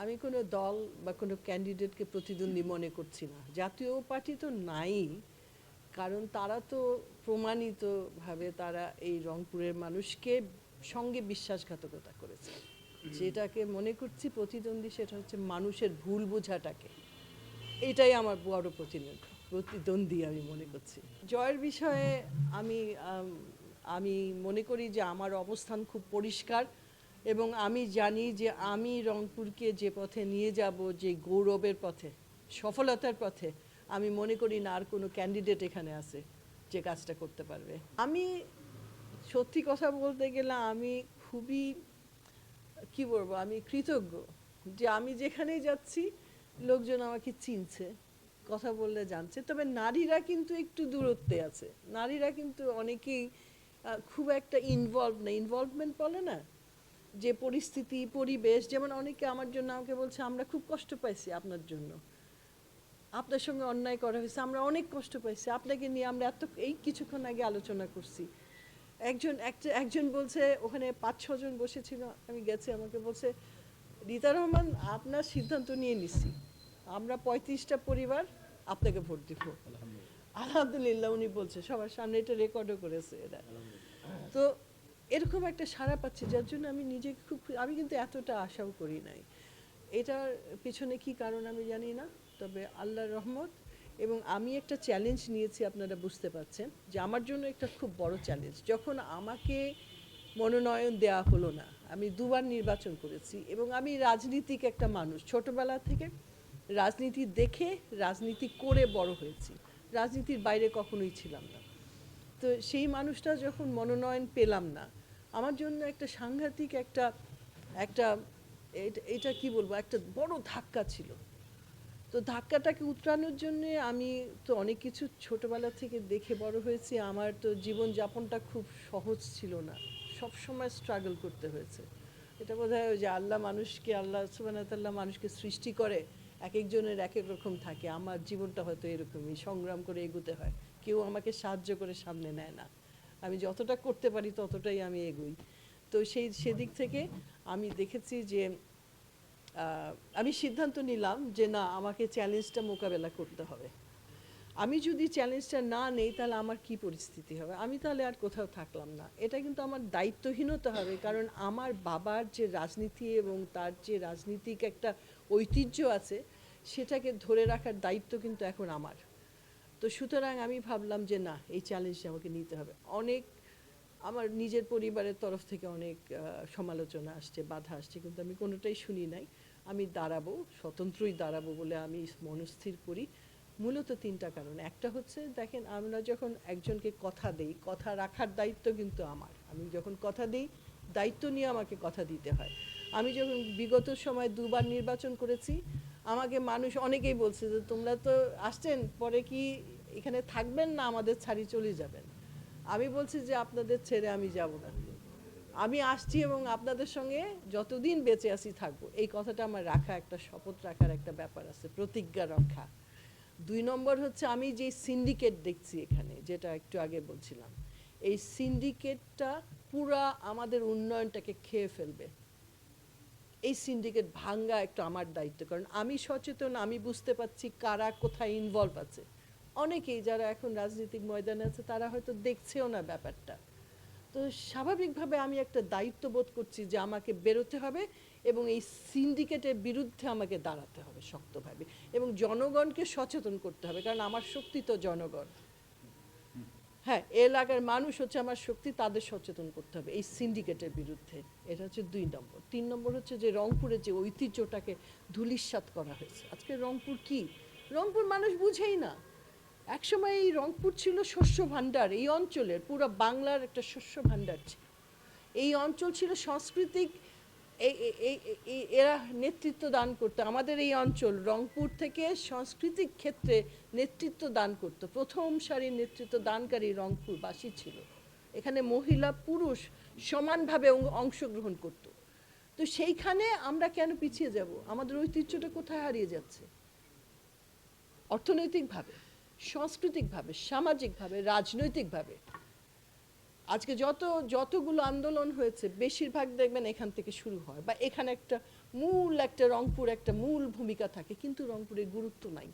আমি কোনো দল বা কোনো ক্যান্ডিডেটকে প্রতিদ্বন্দ্বী মনে করছি না। জাতীয় পার্টি তো নাই কারণ তারা তো প্রমাণিতভাবে তারা এই রংপুরের মানুষকে সঙ্গে বিশ্বাসঘাতকতা করেছে। যেটাকে মনে করছি প্রতিদ্বন্দ্বী সেটা হচ্ছে মানুষের ভুল বোঝাটাকে। এটাই আমার বড় প্রতিদ্বন্দ্বী প্রতিদ্বন্দ্বী আমি মনে করছি। জয়ের বিষয়ে আমি আমি মনে করি যে আমার অবস্থান খুব পরিষ্কার। এবং আমি জানি যে আমি রংপুরকে যে পথে নিয়ে যাব, যে গৌরবের পথে, সফলতার পথে, আমি মনে করি না আর কোনো ক্যান্ডিডেট এখানে আছে যে কাজটা করতে পারবে। আমি সত্যি কথা বলতে গেলে আমি খুবই, কি বলব, আমি কৃতজ্ঞ যে আমি যেখানেই যাচ্ছি, লোকজন আমাকে চিনছে, কথা বললে জানছে। তবে নারীরা কিন্তু একটু দূরত্বে আছে। নারীরা কিন্তু অনেকেই খুব একটা ইনভলভ না। ইনভলভমেন্ট বলে না যে পরিস্থিতি পরিবেশ যেমন অনেকে আমার জন্য আমাকে বলছে আমরা খুব কষ্ট পাইছি আপনার জন্য। আপনার সঙ্গে অন্যায় করা হয়েছে আমরা অনেক কষ্ট পাইছি। আপনাকে নিয়ে আমরা এত এই কিছুক্ষণ আগে আলোচনা করছি। একজন একটা- একজন বলছে ওখানে পাঁচ ছজন বসেছিল আমি গেছি আমাকে বলছে রীতা রহমান আপনার সিদ্ধান্ত নিয়ে নিছি। আমরা পঁয়ত্রিশটা পরিবার আপনাকে ভোট দিব। আলহামদুলিল্লাহ। উনি বলছে সবার সামনে এটা রেকর্ডও করেছে এটা তো এরকম একটা সাড়া পাচ্ছি, যার জন্য আমি নিজেকে খুব আমি কিন্তু এতটা আশাও করি নাই। এটার পিছনে কি কারণ আমি জানি না, তবে আল্লাহর রহমত এবং আমি একটা চ্যালেঞ্জ নিয়েছি, আপনারা বুঝতে পারছেন, যে আমার জন্য একটা খুব বড় চ্যালেঞ্জ যখন আমাকে মনোনয়ন দেওয়া হলো না, আমি দুবার নির্বাচন করেছি এবং আমি রাজনীতিক একটা মানুষ। ছোটবেলা থেকে রাজনীতি দেখে, রাজনীতি করে বড় হয়েছি। রাজনীতির বাইরে কখনোই ছিলাম না। তো সেই মানুষটা যখন মনোনয়ন পেলাম না আমার জন্য একটা সাংঘাতিক একটা একটা, এটা- কি বলব, একটা বড় ধাক্কা ছিল। তো ধাক্কাটাকে উতরানোর জন্য আমি তো অনেক কিছু ছোটবেলা থেকে দেখে বড় হয়েছি। আমার তো জীবনযাপনটা খুব সহজ ছিল না। সব সময় স্ট্রাগল করতে হয়েছে। এটা বোধ হয় যে আল্লাহ মানুষকে, আল্লাহ সুবানাতাল্লাহ মানুষকে সৃষ্টি করে এক একজনের এক এক রকম থাকে। আমার জীবনটা হয়তো এরকমই। সংগ্রাম করে এগোতে হয়। কেউ আমাকে সাহায্য করে, সামনে নেয় না। আমি যতটা করতে পারি ততটাই আমি এগোই। তো সেই, সেদিক থেকে আমি দেখেছি যে আমি সিদ্ধান্ত নিলাম যে না, আমাকে চ্যালেঞ্জটা মোকাবেলা করতে হবে। আমি যদি চ্যালেঞ্জটা না নেই, তাহলে আমার কি পরিস্থিতি হবে? আমি তাহলে আর কোথাও থাকলাম না। এটা কিন্তু আমার দায়িত্বহীনতা হবে, কারণ আমার বাবার যে রাজনীতি এবং তার যে রাজনীতিক একটা ঐতিহ্য আছে, সেটাকে ধরে রাখার দায়িত্ব কিন্তু এখন আমার। তো সুতরাং আমি ভাবলাম যে না, এই চ্যালেঞ্জটা আমাকে নিতে হবে। অনেক, আমার নিজের পরিবারের তরফ থেকে অনেক সমালোচনা আসছে, বাধা আসছে, কিন্তু আমি কোনোটাই শুনি নাই। আমি দাঁড়াবো, স্বতন্ত্রই দাঁড়াবো বলে আমি মনস্থির করি। মূলত তিনটা কারণ। একটা হচ্ছে, দেখেন, আমরা যখন একজনকে কথা দেই, কথা রাখার দায়িত্ব কিন্তু আমার। আমি যখন কথা দিই, দায়িত্ব নিয়ে আমাকে কথা দিতে হয়। আমি যখন বিগত সময় দুবার নির্বাচন করেছি আমাকে মানুষ অনেকেই বলছে যে তোমরা তো আসছেন, পরে কি এখানে থাকবেন না আমাদের ছাড়ি চলে যাবেন? আমি বলছি যে আপনাদের ছেড়ে আমি যাব না। আমি আসছি এবং আপনাদের সঙ্গে যতদিন বেঁচে আছি থাকব। এই কথাটা আমার রাখা একটা, শপথ রাখার একটা ব্যাপার আছে, প্রতিজ্ঞা রক্ষা। দুই নম্বর হচ্ছে আমি যে সিন্ডিকেট দেখছি এখানে, যেটা একটু আগে বলছিলাম, এই সিন্ডিকেটটা পুরা আমাদের উন্নয়নটাকে খেয়ে ফেলবে। এই সিন্ডিকেট ভাঙ্গা একটু আমার দায়িত্ব। কারণ আমি সচেতন, আমি বুঝতে পারছি কারা কোথায় ইনভলভ আছে। অনেকেই যারা এখন রাজনৈতিক ময়দানে আছে, তারা হয়তো দেখছেও না ব্যাপারটা। তো স্বাভাবিকভাবে আমি একটা দায়িত্ব বোধ করছি যে আমাকে বেরোতে হবে এবং এই সিন্ডিকেটের বিরুদ্ধে আমাকে দাঁড়াতে হবে শক্তভাবে এবং জনগণকে সচেতন করতে হবে, কারণ আমার শক্তি তো জনগণ। হ্যাঁ এলাকার মানুষ হচ্ছে আমার শক্তি, তাদের সচেতন করতে হবে, এই সিন্ডিকেটের বিরুদ্ধে। এটা হচ্ছে দুই নম্বর। তিন নম্বর হচ্ছে যে রংপুরের যে ঐতিহ্যটাকে ধূলিসাৎ করা হয়েছে। আজকে রংপুর কি? রংপুর মানুষ বুঝেই না। একসময় এই রংপুর ছিল শস্য ভাণ্ডার, এই অঞ্চলের, পুরো বাংলার একটা শস্য ভাণ্ডার ছিল। এই অঞ্চল ছিল সাংস্কৃতিক এই এরা নেতৃত্ব দান করতো। আমাদের এই অঞ্চল রংপুর থেকে সাংস্কৃতিক ক্ষেত্রে নেতৃত্ব দান করতো। প্রথম সারির নেতৃত্ব দানকারী রংপুরবাসী ছিল। এখানে মহিলা, পুরুষ সমানভাবে অংশগ্রহণ করত। তো সেইখানে আমরা কেন পিছিয়ে যাব? আমাদের ঐতিহ্যটা কোথায় হারিয়ে যাচ্ছে? অর্থনৈতিকভাবে, সাংস্কৃতিকভাবে, সামাজিকভাবে, রাজনৈতিকভাবে। আজকে যত, যতগুলো আন্দোলন হয়েছে, বেশিরভাগ দেখবেন এখান থেকে শুরু হয়। বা এখানে একটা মূল একটা রংপুর একটা মূল ভূমিকা থাকে, কিন্তু রংপুরের গুরুত্ব নাই।